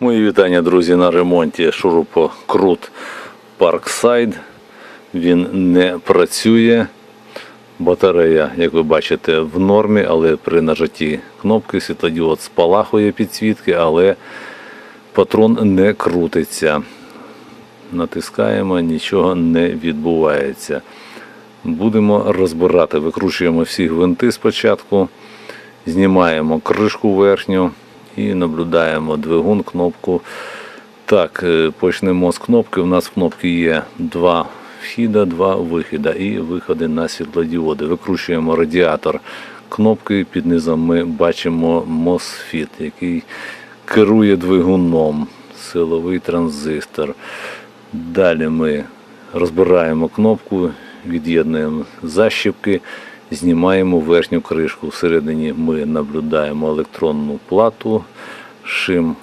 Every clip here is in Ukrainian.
Мої вітання, друзі, на ремонті шурупокрут Parkside. Він не працює. Батарея, як ви бачите, в нормі, але при нажатті кнопки світлодіод спалахує підсвітки, але патрон не крутиться. Натискаємо, нічого не відбувається. Будемо розбирати. Викручуємо всі гвинти спочатку, знімаємо кришку верхню і наблюдаємо двигун, кнопку. Так, е, почнемо з кнопки. У нас в кнопці є два вхіда, два вихіда і виходи на світлодіоди. Викручуємо радіатор кнопки. Під низом ми бачимо MOSFET, який керує двигуном, силовий транзистор. Далі ми розбираємо кнопку, від'єднуємо защіпки, знімаємо верхню кришку. Всередині ми наблюдаємо електронну плату, шим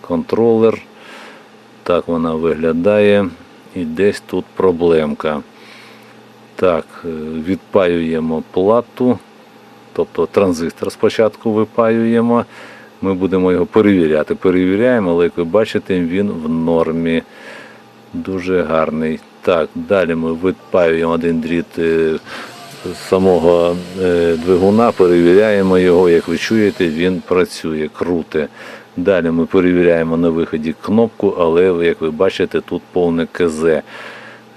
контролер. Так вона виглядає. І десь тут проблемка. Так, е, відпаюємо плату, тобто транзистор спочатку випаюємо. Ми будемо його перевіряти. Перевіряємо, але як ви бачите, він в нормі. Дуже гарний. Так, далі ми відпаюємо один дріт е, самого е, двигуна, перевіряємо його, як ви чуєте, він працює, круте. Далі ми перевіряємо на виході кнопку, але як ви бачите, тут повне КЗ.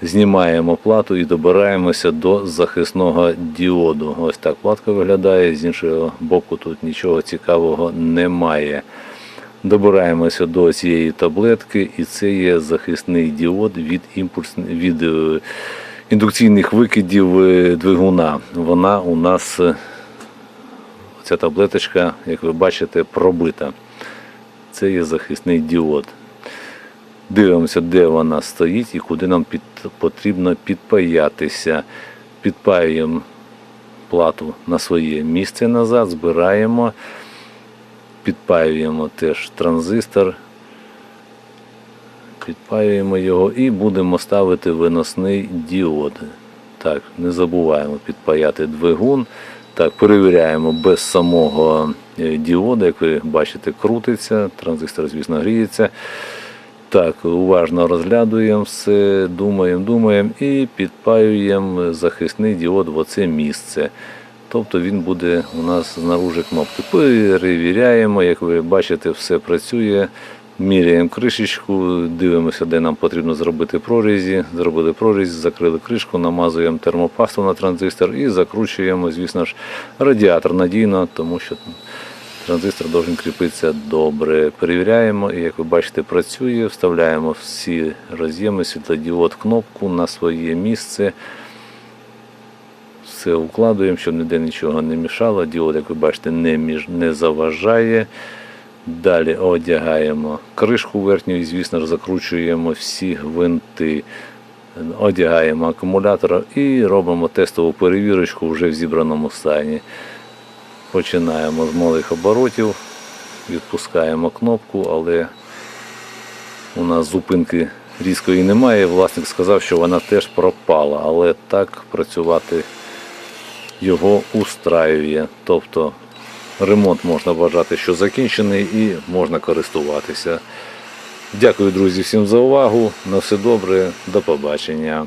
Знімаємо плату і добираємося до захисного діоду. Ось так платка виглядає, з іншого боку тут нічого цікавого немає. Добираємося до цієї таблетки, і це є захисний діод від імпульс... від е, індукційних викидів е, двигуна. Вона у нас, е, ця таблеточка, як ви бачите, пробита. Це є захисний діод. Дивимося, де вона стоїть і куди нам під... потрібно підпаятися. Підпаюємо плату на своє місце назад, збираємо, підпаюємо теж транзистор, підпаюємо його і будемо ставити виносний діод. Так, не забуваємо підпаяти двигун. Так, перевіряємо без самого е, діода, як ви бачите, крутиться, транзистор, звісно, гріється. Так, уважно розглядуємо все, думаємо, думаємо і підпаюємо захисний діод в оце місце. Тобто він буде у нас знаружи кнопки. Перевіряємо, як ви бачите, все працює. Міряємо кришечку, дивимося, де нам потрібно зробити прорізі. Зробили прорізь, закрили кришку, намазуємо термопасту на транзистор і закручуємо, звісно ж, радіатор надійно, тому що транзистор должен кріпитися добре. Перевіряємо, і як ви бачите, працює. Вставляємо всі роз'єми, світлодіод, кнопку на своє місце. Все укладуємо, щоб ніде нічого не мішало. Діод, як ви бачите, не, між, не заважає. Далі одягаємо кришку верхню і, звісно закручуємо всі гвинти. Одягаємо акумулятор і робимо тестову перевірочку вже в зібраному стані. Починаємо з малих оборотів, відпускаємо кнопку, але у нас зупинки різкої немає. Власник сказав, що вона теж пропала, але так працювати його устраює. Тобто ремонт можна вважати, що закінчений і можна користуватися. Дякую, друзі, всім за увагу. На все добре, до побачення.